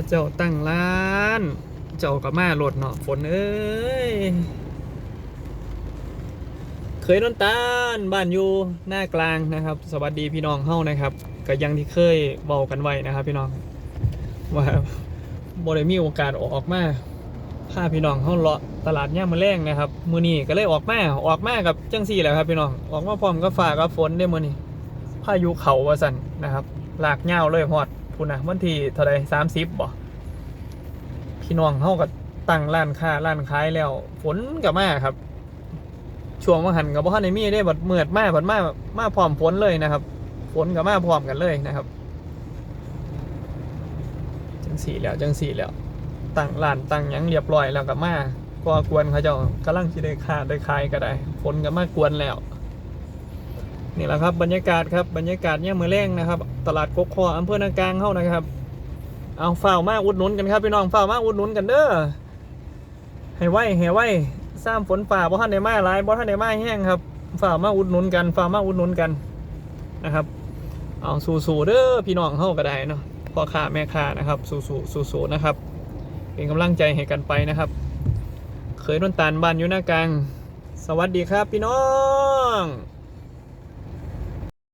เขาเจ้าตั้งร้าน เจ้ากับมาโหลดเนาะฝนเอ้ย เคยนนตาลบ้านอยู่หน้ากลางนะครับ สวัสดีพี่น้องเฮ้านะครับก็ยังที่เคยเบากันไว้นะครับ พี่น้องว่าบ่ได้มีโอกาสออกมาพาพี่น้องเฮ้าเลาะตลาดย่ามมาแรงนะครับมือนี้ก็เลยออกมาออกมากับจังสี่แหละครับพี่น้องออกมาพร้อมกับฟ้ากับฝนได้มือนี้พายุเขาว่าสันนะครับหลากเงาเลยฮอด พุ่นะวันที่เท่าไรสามสิบบ่พี่น้องเฮ้าก็ตั้งร้านค้าร้านขายแล้ว ฝนกับมาครับ ช่วงว่าหันกับว่าในมีได้บัดเมือดมาบัดมามาพร้อมฝนเลยนะครับ ฝนกับมาพร้อมกันเลยนะครับ จังสี่แล้วจังสี่แล้ว ตั้งร้านตั้งยังเรียบร้อยแล้วกับมาก็กวนเขาเจ้ากำลังสิได้ค่าได้ขายก็ได้ ฝนกับมากวนแล้ว นี่แหละครับบรรยากาศครับบรรยากาศเนี่ยามมือแรงนะครับ ตลาดกกคออำเภอนากลางเข้านะครับ เอาฝ้าวมาอุดหนุนกันครับพี่น้องฝ้าวมาอุดหนุนกันเด้อให้ไว้ให้ไว้ซ้ำฝนฝ่าบ่ทันได้มาหลายบ่ทันได้มาแห้งครับฝ้าวมาอุดหนุนกันฝ้าวมาอุดหนุนกันนะครับ เอาสู้ๆเด้อพี่น้องเฮาก็ได้เนาะพ่อค้าแม่ค้านะครับสู้ๆสู้ๆนะครับเป็นกำลังใจให้กันไปนะครับ เคยนนตาลบ้านอยู่หน้ากลาง สวัสดีครับพี่น้อง